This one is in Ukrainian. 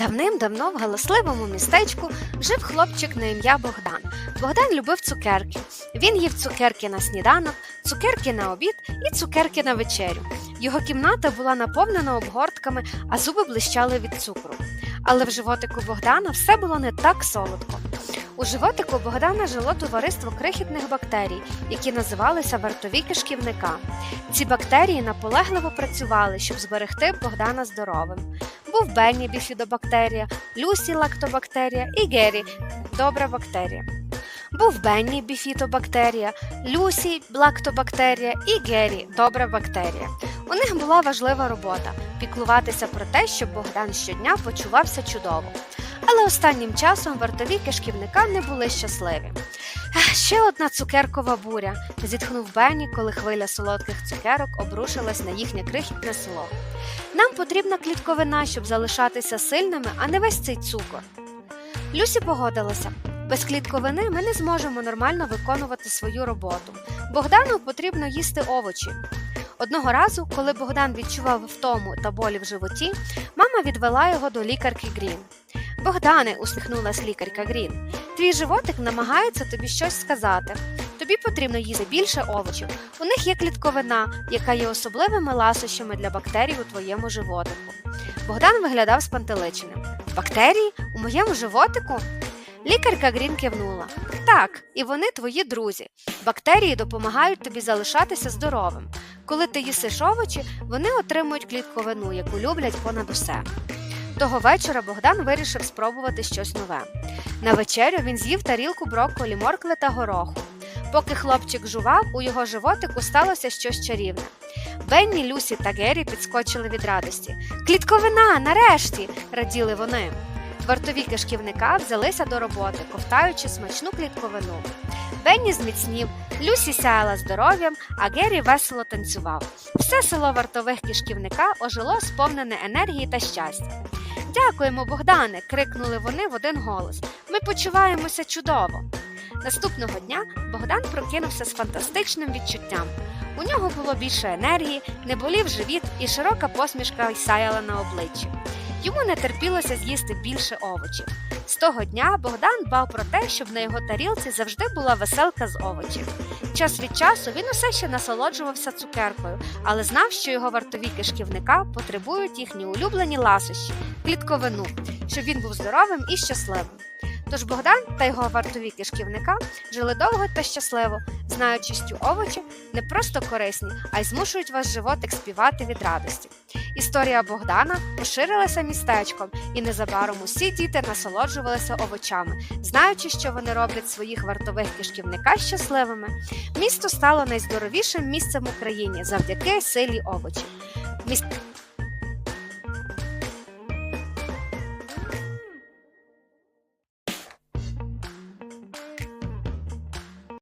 Давним-давно в галасливому містечку жив хлопчик на ім'я Богдан. Богдан любив цукерки. Він їв цукерки на сніданок, цукерки на обід і цукерки на вечерю. Його кімната була наповнена обгортками, а зуби блищали від цукру. Але в животику Богдана все було не так солодко. У животику Богдана жило товариство крихітних бактерій, які називалися вартові кишківника. Ці бактерії наполегливо працювали, щоб зберегти Богдана здоровим. Був Бенні біфідобактерія, Люсі лактобактерія і Гері добра бактерія. Був Бенні біфітобактерія, Люсі лактобактерія і Гері добра бактерія. У них була важлива робота піклуватися про те, щоб Богдан щодня почувався чудово. Але останнім часом вартові кишківника не були щасливі. «Ех, Ще одна цукеркова буря, зітхнув Бенні, коли хвиля солодких цукерок обрушилась на їхнє крихітне село. Нам потрібна клітковина, щоб залишатися сильними, а не весь цей цукор. Люсі погодилася. Без клітковини ми не зможемо нормально виконувати свою роботу. Богдану потрібно їсти овочі. Одного разу, коли Богдан відчував втому та болі в животі, мама відвела його до лікарки Грін. Богдане, усміхнулась лікарка Грін, твій животик намагається тобі щось сказати. Тобі потрібно їсти більше овочів. У них є клітковина, яка є особливими ласощами для бактерій у твоєму животику. Богдан виглядав спантеличеним. Бактерії у моєму животику? Лікарка Грін кивнула. Так, і вони твої друзі. Бактерії допомагають тобі залишатися здоровим. Коли ти їсиш овочі, вони отримують клітковину, яку люблять понад усе. Того вечора Богдан вирішив спробувати щось нове. На вечерю він з'їв тарілку брокколі, моркви та гороху. Поки хлопчик жував, у його животику сталося щось чарівне. Бенні, Люсі та Гері підскочили від радості. Клітковина, нарешті! раділи вони. Вартові кишківника взялися до роботи, ковтаючи смачну клітковину. Бенні зміцнів, Люсі сяяла здоров'ям, а Гері весело танцював. Все село вартових кишківника ожило сповнене енергії та щастя. Дякуємо, Богдане! крикнули вони в один голос. Ми почуваємося чудово. Наступного дня Богдан прокинувся з фантастичним відчуттям. У нього було більше енергії, не болів живіт і широка посмішка сяяла на обличчі. Йому не терпілося з'їсти більше овочів. З того дня Богдан дбав про те, щоб на його тарілці завжди була веселка з овочів. Час від часу він усе ще насолоджувався цукеркою, але знав, що його вартові кишківника потребують їхні улюблені ласощі, клітковину, щоб він був здоровим і щасливим. Тож Богдан та його вартові кишківника жили довго та щасливо, знаючи, що овочі не просто корисні, а й змушують ваш животик співати від радості. Історія Богдана поширилася містечком, і незабаром усі діти насолоджувалися овочами, знаючи, що вони роблять своїх вартових кишківника щасливими. Місто стало найздоровішим місцем в Україні завдяки силі овочів.